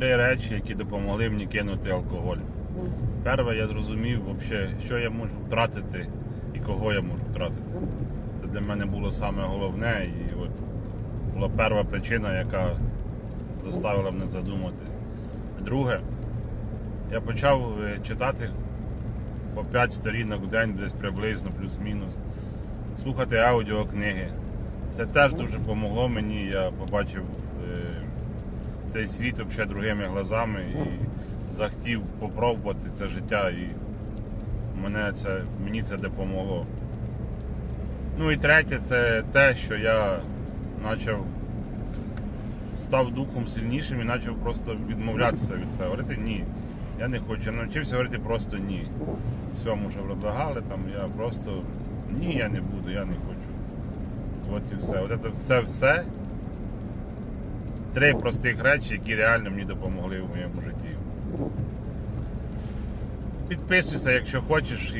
три речі, які допомогли мені кинути алкоголь. Перше, я зрозумів, вообще, що я можу втратити і кого я можу втратити. Це для мене було саме головне, і от була перша причина, яка заставила мене задумати. Друге, я почав е, читати по 5 сторінок в день, десь приблизно, плюс-мінус, слухати аудіокниги. Це теж дуже допомогло мені. Я побачив цей світ взагалі другими глазами і захотів попробувати це життя, і мене це, мені це допомогло. Ну і третє, це те, що я почав став духом сильнішим і почав просто відмовлятися від цього. Говорити ні. Я не хочу. Я навчився говорити просто ні. Всьому, що предлагали, там я просто ні, я не буду, я не хочу. От і все. От це все все. Три простих речі, які реально мені допомогли в моєму житті. Підписуйся, якщо хочеш,